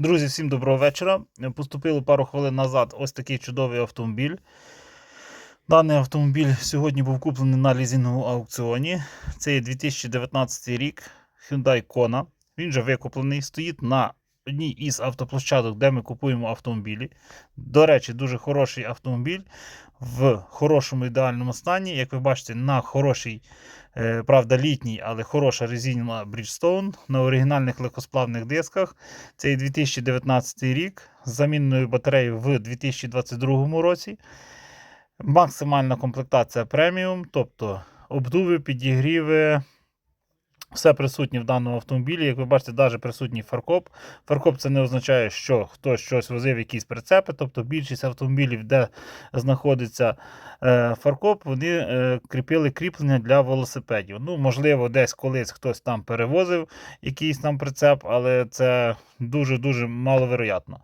Друзі, всім доброго вечора. Поступило пару хвилин назад ось такий чудовий автомобіль. Даний автомобіль сьогодні був куплений на лізінговому аукціоні. Це є 2019 рік Hyundai Kona. Він вже викуплений, стоїть на одній із автоплощадок, де ми купуємо автомобілі. До речі, дуже хороший автомобіль в хорошому ідеальному стані. Як ви бачите, на хорошій, е, правда, літній, але хороша резинова Bridgestone на оригінальних легкосплавних дисках. Це 2019 рік з замінною батареєю в 2022 році. Максимальна комплектація преміум, тобто обдуви, підігріви. Все присутнє в даному автомобілі. Як ви бачите, навіть присутній фаркоп. Фаркоп це не означає, що хтось щось возив, якісь прицепи. Тобто більшість автомобілів, де знаходиться е, фаркоп, вони е, кріпили кріплення для велосипедів. Ну, можливо, десь колись хтось там перевозив якийсь там прицеп, але це дуже-дуже маловероятно.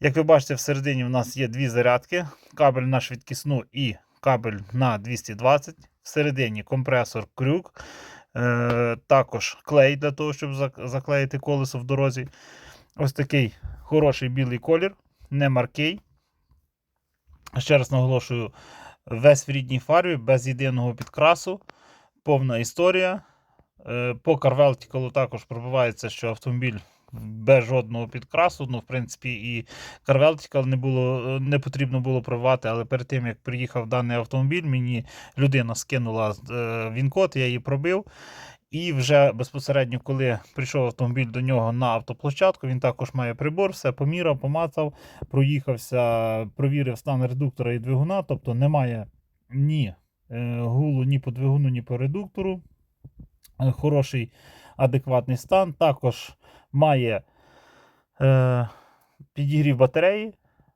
Як ви бачите, всередині в нас є дві зарядки: кабель на швидкісну і кабель на 220. Всередині компресор крюк. Е, також клей для того, щоб заклеїти колесо в дорозі. Ось такий хороший білий колір, не маркий. Ще раз наголошую, весь в рідній фарбі, без єдиного підкрасу, повна історія. Е, По CarVertical також пробивається, що автомобіль без жодного підкрасу. Ну, в принципі, і CarVertical не було, не потрібно було пробивати, але перед тим, як приїхав даний автомобіль, мені людина скинула е, він-код, я її пробив. І вже безпосередньо, коли прийшов автомобіль до нього на автоплощадку, він також має прибор, все поміряв, помацав, проїхався, провірив стан редуктора і двигуна, тобто немає ні е, гулу ні по двигуну, ні по редуктору. Е, Хороший адекватний стан. Також має е, підігрів батареї,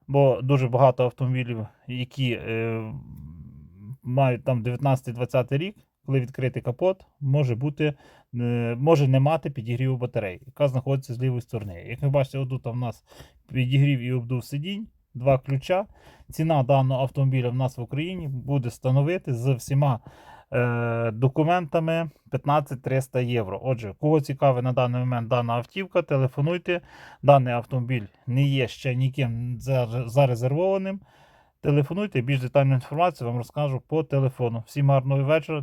бо дуже багато автомобілів, які е, мають там 19-20 рік, коли відкритий капот, може бути, е, може не мати підігріву батареї, яка знаходиться з лівої сторони. Як ви бачите, отут в нас підігрів і обдув сидінь, два ключа. Ціна даного автомобіля в нас в Україні буде становити з всіма е, документами 15300 євро. Отже, кого цікавить на даний момент дана автівка, телефонуйте. Даний автомобіль не є ще ніким зарезервованим. Телефонуйте, більш детальну інформацію вам розкажу по телефону. Всім гарного вечора.